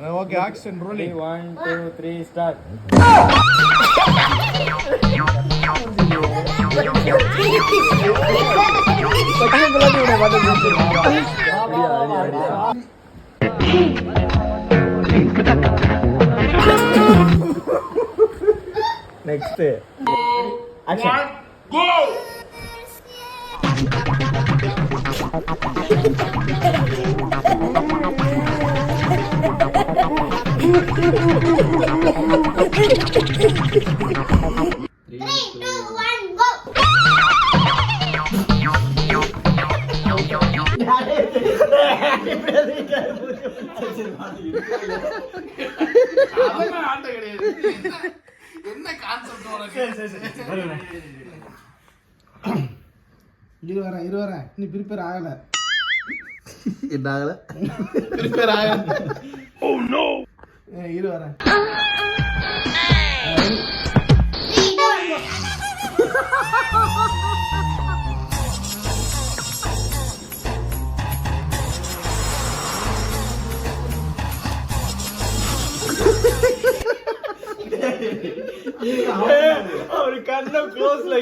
Okay action rolling one two three start next action Three, என்ன- concept இரு வரேன் இரு வரேன் நீ ப்ரிப்பேர் ஆகல. என்ன ஆகல? ப்ரிப்பேர் ஆகல. ஓ நோ இரு வரேன்! அவரு கண்ண க்ளோஸ்ல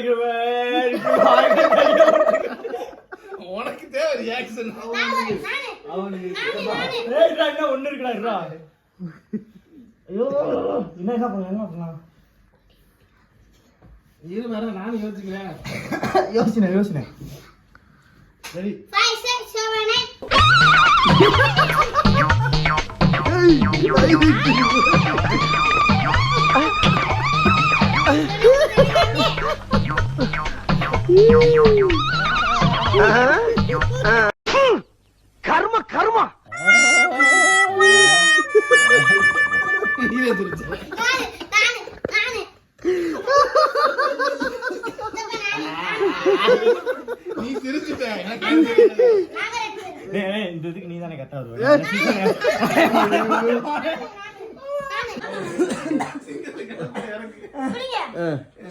உனக்கு தேவை ரியாக்ஷன். என்ன ஒண்ணு இருக்குடா ஐயோ என்ன என்ன பண்ணலாம் என்ன பண்ணலாம்? இரு வரேன் நானும் யோசிக்கிறேன். யோசனை யோசனை. ரெடி Five,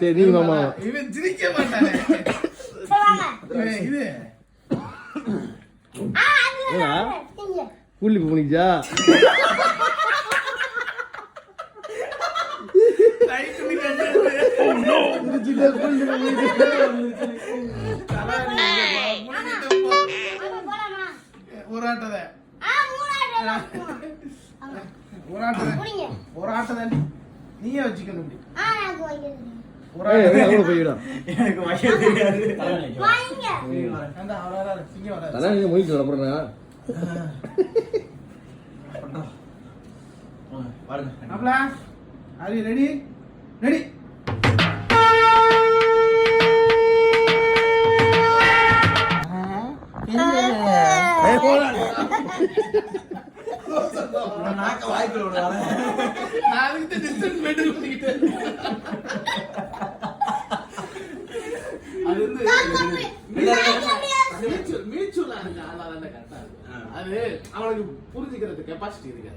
சரி மாமா. இவன் சிரிக்க மாட்டானே. இது. கூலி போனிச்சா லைட் ஒரு ஆட்டதை ஆ, மூணு ஆடு தான். வாங்க. ஒரு? ஒரு ஆட்டதை நீயே வச்சுக்கணும் இப்படி ஆ, நான் வைக்கிறது. ஒரு நான் டிஸ்டன்ஸ் மெயின்டைன் பண்ணிக்கிட்டேன் அது வந்து மியூச்சுவலா தான் கரெக்டா அது அவனுக்கு புரிஞ்சுக்கிறது கெப்பாசிட்டி இருக்காது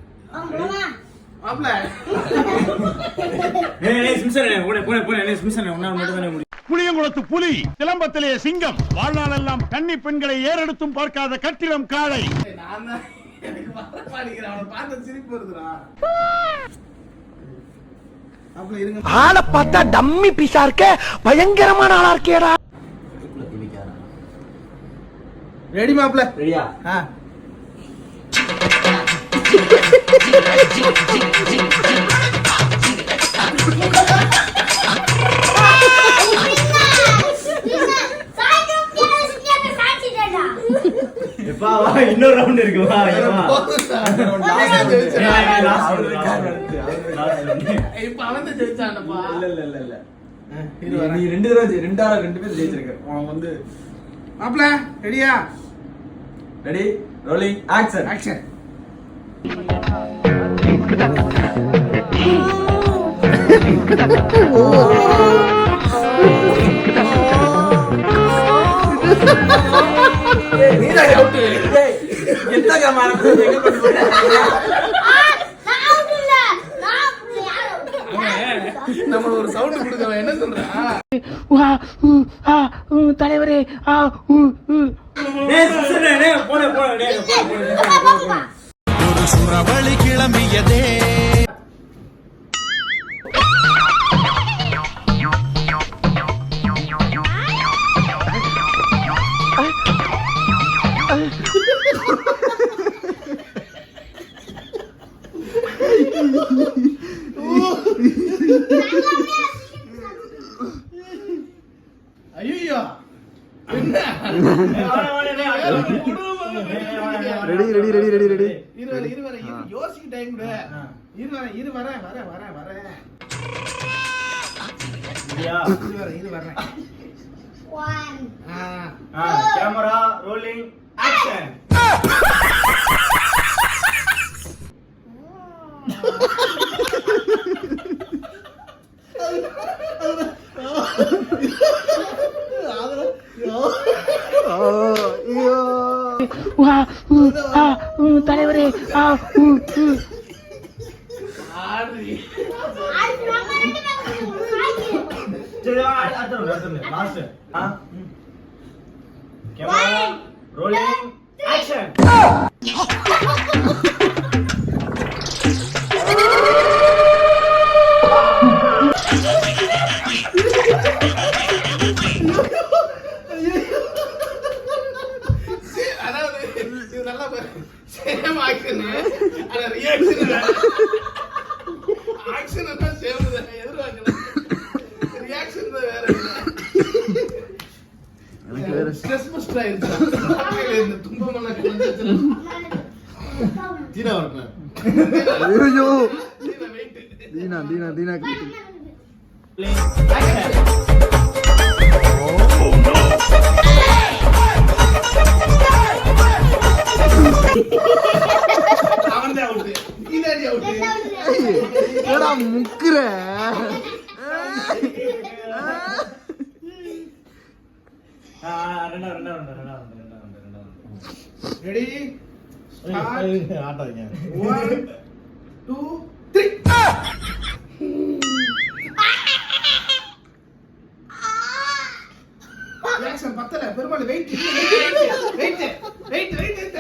புளியங்குளத்து புலி சிலம்பத்திலே சிங்கம் வாழ்நாளெல்லாம் கன்னி பெண்களை ஏறெடுத்தும் பார்க்காத கட்டிடம் காளை நான் எனக்கு வர மாட்டேங்கிறேன் அவனை பார்த்த சிரிப்பு வருதுடா ஆளை பார்த்தா டம்மி பீஸா இருக்க பயங்கரமான ஆளா இருக்கேடா ரெடி மாப்ள ரெடியா ஆ எப்பா வா இன்னொரு ரவுண்ட் இருக்கு வா இப்ப அவன் ஜெயிச்சான்ப்பா. இல்ல இல்ல இல்ல இல்ல. நீ ரெண்டு தடவை ரெண்டாவது ரெண்டு பேர் ஜெயிச்சிருக்க. உனக்கு வந்து மாப்ள ரெடியா ரெடி ரோலிங் ஆக்ஷன் ஆக்ஷன் நம்ம ஒரு சவுண்ட் கொடுக்க என்ன சொல்றான்? தலைவரே ஒரு சுறவழி கிளம்பியதே. ஐயோ. என்ன? Ready ready ready ready ready இருவரை இருவரை இரு யோசிக்க டைம் கூட. இருவரை இரு வரேன் வரேன் வரேன் வரேன் இரு வரேன் இரு வரேன் One. ஆ. Camera rolling action. தலைவரே ஆடுறி அடுத்து நம்ம ரெண்டு பேரும் சாய்க்கு. சரி வா, அடுத்த round, அடுத்த round. Last. ஆ? கேமரா ரோலிங் ஆக்ஷன் அதாவது இது நல்லா சேம் ஆக்ஷன் ஆனா ரியாக்ஷன் ஆக்ஷன் தான் சேம் தான் எதிர்பார்க்கல. ரியாக்ஷன் தான் வேற எனக்கு வேற ஸ்ட்ரெஸ் பஸ்ட் ஆயிருச்சு. இந்த துன்பமெல்லாம் வரணும் ஐயோ. வெயிட் தீனா தீனா தீனா ஏடா முக்குற ரெடி ஆட்டாதீங்க ஒன் டூ பத்தல. Perumal wait wait wait wait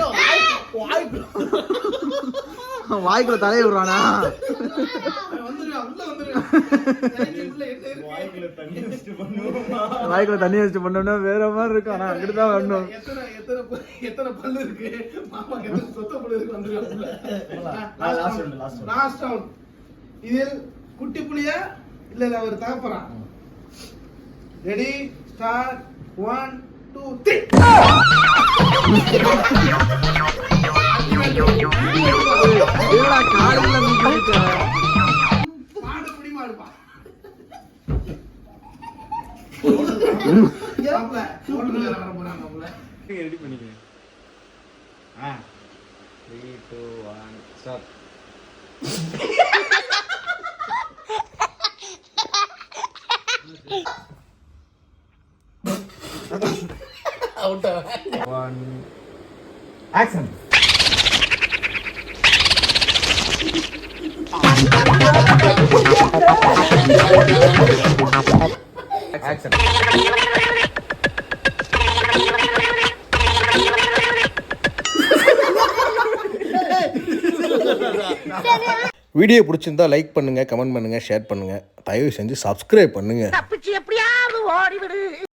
வாய்க்குள்ள. தலையை விடுறானா? வாய்க்குள்ள தண்ணி வச்சுட்டு பண்ணோம்னா வேற மாதிரி இருக்கும். ஆனா அங்கிட்டு தான் வரணும் எத்தனை பல்லு இருக்கு? மாமாக்கு எத்தனை சொத்த பல்லு இருக்கு round. லாஸ்ட் ரவுண்ட் இதில் குட்டி புலியா? இல்ல இல்ல அவர் தகப்பறான் ready start one two three ஏடா காலையில நிக்கிட்டு மாடு புடி மாடுப்பா மாப்ள, ஓட்டுல வேற வர போறாங்க மாப்ள. ரெடி பண்ணிக்கிறேன் ஆ three two one start one action action video பிடிச்சிருந்தா லைக் பண்ணுங்கள் கமெண்ட் பண்ணுங்கள் ஷேர் பண்ணுங்கள் தயவு செஞ்சு சப்ஸ்கிரைப் ஓடிவிடு.